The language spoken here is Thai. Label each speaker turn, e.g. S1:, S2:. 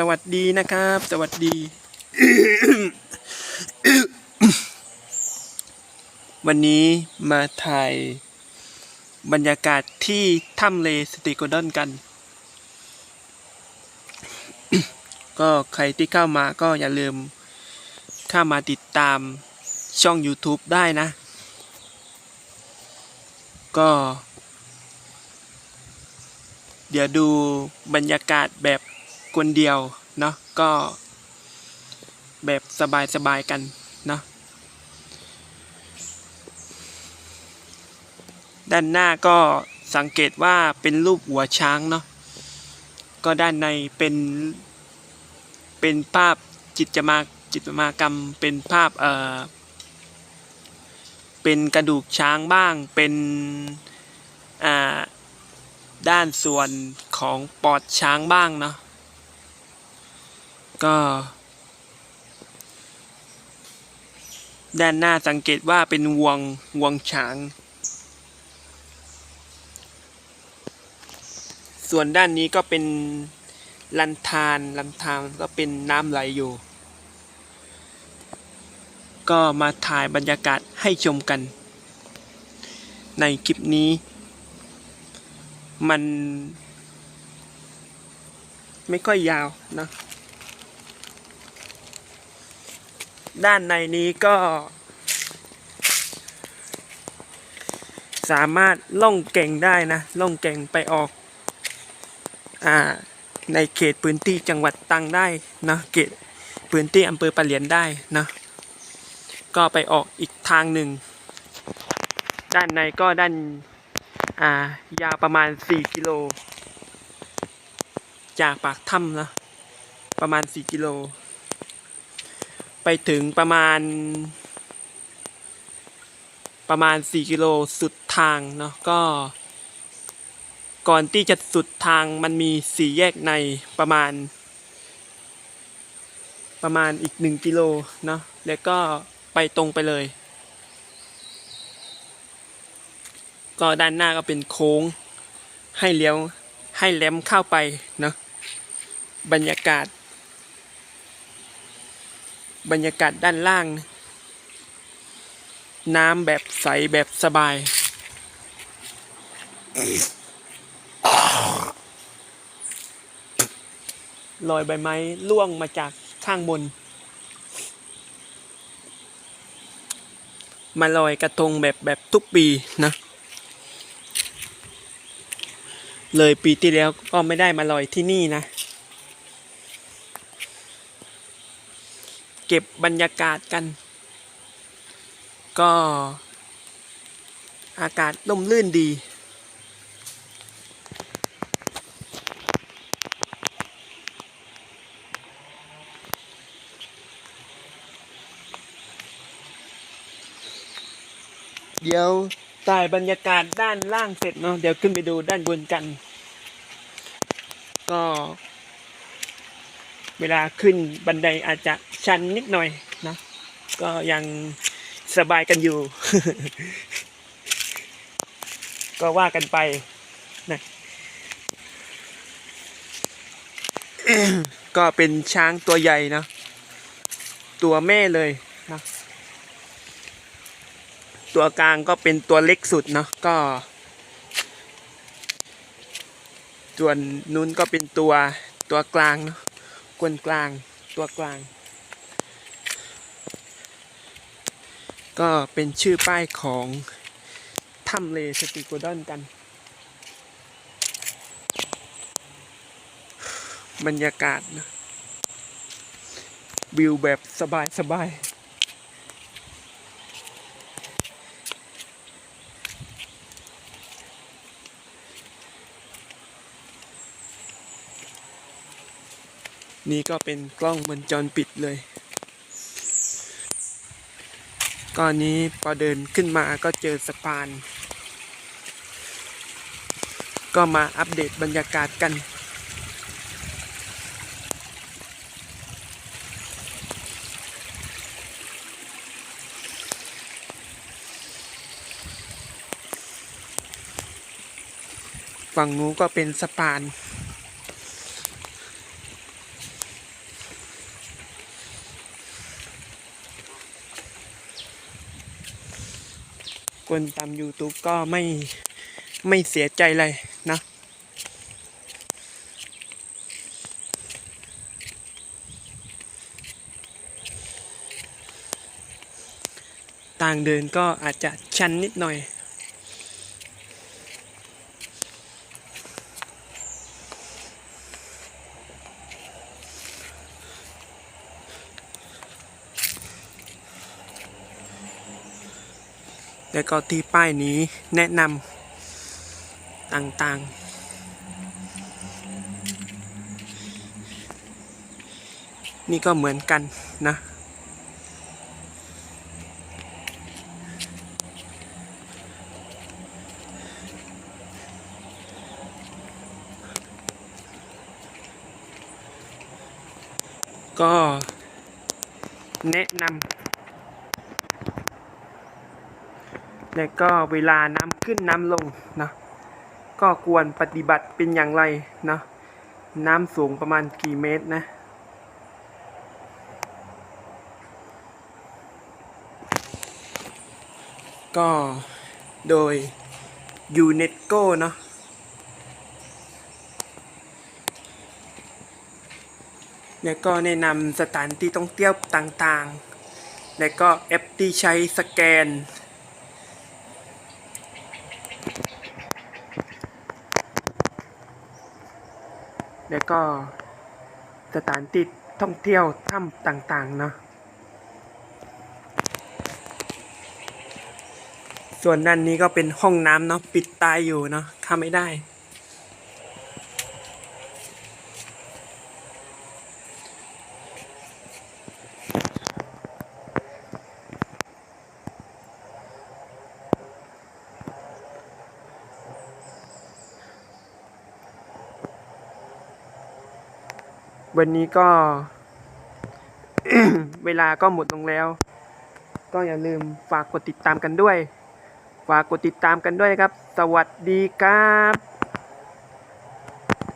S1: สวัสดีนะครับ สวัสดี วันนี้มาถ่ายบรรยากาศที่ถ้ำเลสติโกดอนกัน ก็ใครที่เข้ามาก็อย่าลืมเข้ามาติดตามช่อง YouTube ได้นะ ก็ เดี๋ยวดูบรรยากาศแบบ คนเดียวเนาะก็แบบสบายๆกันเนาะด้านหน้าก็สังเกตว่าเป็นรูปหัวช้างเนาะก็ด้านในเป็นเป็นภาพจิตรมาจิตรมากรรมเป็นภาพเอ่อเป็นกระดูกช้างบ้างเป็นอ่าด้านส่วนของปอดช้างบ้างเนาะ ก็ ด้านหน้าสังเกตว่าเป็นวงงวงช้าง ส่วนด้านนี้ก็เป็นลันทานลำธารก็เป็นน้ำไหลอยู่ ก็มาถ่ายบรรยากาศให้ชมกัน ในคลิปนี้ มัน ไม่ค่อยยาวนะ ด้านในนี้ก็ สามารถล่องเก่งได้นะ ล่องเก่งไปออก อ่า ในเขตพื้นที่จังหวัดตังได้นะเขตพื้นที่อำเภอปะเหลียนได้นะก็ไปออกอีกทางหนึ่ง ด้านในก็ด้านอ่ายาวประมาณ 4 กิโล จากปากถ้ำนะประมาณ 4 กิโล ไปถึงประมาณ ประมาณ 4 กิโลสุดทางเนาะก็ ก่อนที่จะสุดทางมันมีสี่แยกในประมาณ ประมาณอีก 1 กิโลเนาะแล้วก็ไปตรงไปเลย ก็ด้านหน้าก็เป็นโค้งให้เลี้ยวให้แหลมเข้าไปเนาะบรรยากาศ บรรยากาศด้านล่าง น้ำแบบใสแบบสบาย ลอยใบไม้ล่วงมาจากข้างบน มาลอยกระทงแบบแบบทุกปีนะ เลยปีที่แล้วก็ไม่ได้มาลอยที่นี่นะ เก็บบรรยากาศกัน ก็อากาศร่มรื่นดีเดี๋ยวถ่ายบรรยากาศด้านล่างเสร็จเนาะเดี๋ยวขึ้นไปดูด้านบนกัน ก็ เวลาขึ้นบันไดอาจจะชันนิดหน่อยนะก็ยังสบายกันอยู่ ก็ว่ากันไปนะก็เป็นช้างตัวใหญ่นะ ตัวแม่เลยนะตัวกลางก็เป็นตัวเล็กสุดเนาะก็ส่วนนู้นก็เป็นตัวตัวกลางเนาะ กวนกลางตัวกลาง ก็เป็นชื่อป้ายของถ้ำเลสติโกดอนกัน บรรยากาศนะวิวแบบสบายสบาย นี่ก็เป็นกล้องวงจรปิดเลยก่อนนี้พอเดินขึ้นมาก็เจอสะพาน ก็มาอัปเดตบรรยากาศกัน ฝั่งนู้นก็เป็นสะพาน คนตาม YouTube ก็ไม่ไม่เสียใจเลยนะต่างเดินก็อาจจะชันนิดหน่อย แล้วก็ที่ป้ายนี้แนะนำต่างๆนี่ก็เหมือนกันนะ ก็แนะนำ และก็เวลาน้ำขึ้นน้ำลงนะก็ควรปฏิบัติเป็นอย่างไรนะน้ำสูงประมาณกี่เมตรนะก็โดยยูเนสโกเนาะและก็แนะนำสถานที่ท่องเที่ยวต่างๆ และก็แอปที่ใช้สแกน แล้วก็สถานที่ท่องเที่ยวถ้ำต่างๆเนาะส่วนด้านนี้ก็เป็นห้องน้ำเนาะปิดตายอยู่เนาะเข้าไม่ได้ วันนี้ก็ เวลาก็หมดลงแล้ว ก็อย่าลืมฝากกดติดตามกันด้วย ฝากกดติดตามกันด้วยครับ สวัสดีครับ